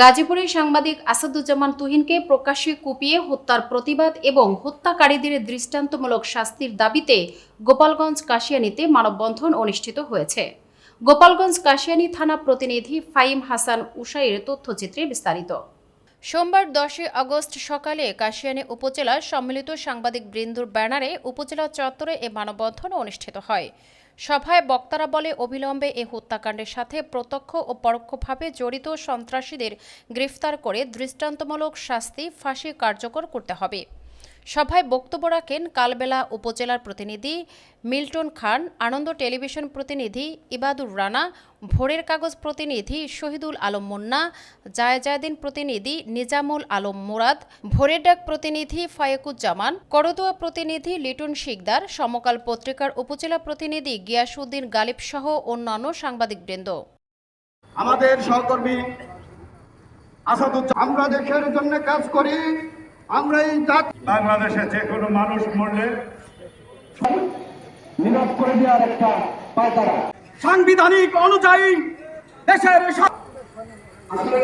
গাজীপুরের সাংবাদিক আসাদুজ্জামান তুহিনকে প্রকাশ্যে কুপিয়ে হত্যার প্রতিবাদ এবং হত্যাকারীদের দৃষ্টান্তমূলক শাস্তির দাবিতে গোপালগঞ্জ কাশিয়ানিতে মানববন্ধন অনুষ্ঠিত হয়েছে। গোপালগঞ্জ কাশিয়ানী থানা প্রতিনিধি ফাইম হাসান উসাইয়ের তথ্যচিত্রে বিস্তারিত। সোমবার দশই আগস্ট সকালে কাশিয়ানী উপজেলার সম্মিলিত সাংবাদিক বৃন্দুর ব্যানারে উপজেলা চত্বরে এ মানববন্ধন অনুষ্ঠিত হয়। সভায় বক্তারা বলে, অবিলম্বে এ হত্যাকাণ্ডের সাথে প্রত্যক্ষ ও পরোক্ষভাবে জড়িত সন্ত্রাসীদের গ্রেফতার করে দৃষ্টান্তমূলক শাস্তি ফাঁসি কার্যকর করতে হবে। সভায় বক্তব্য রাখেন কালবেলা উপজেলার প্রতিনিধি মিল্টন খান, আনন্দ টেলিভিশন প্রতিনিধি ইবাদুর রানা, ভোরের কাগজ প্রতিনিধি শহীদুল আলম মুন্না জায়জায়দিন প্রতিনিধি নিজামুল আলম মুরাদ, ভোরের ডাক প্রতিনিধি ফায়েকুজ্জামান করদোয়া প্রতিনিধি লিটন শিকদার, সমকাল পত্রিকার উপজেলা প্রতিনিধি গিয়াসউদ্দিন গালিব সহ অন্যান্য সাংবাদিকবৃন্দ। আমাদের সহকর্মী আমরা দেশের জন্য কাজ করি। আমরা এই জাত বাংলাদেশে যে কোনো মানুষ মরলে নিরব করে দেওয়ার একটা পায়তারা সাংবিধানিক অনুযায়ী দেশের সব- আসলে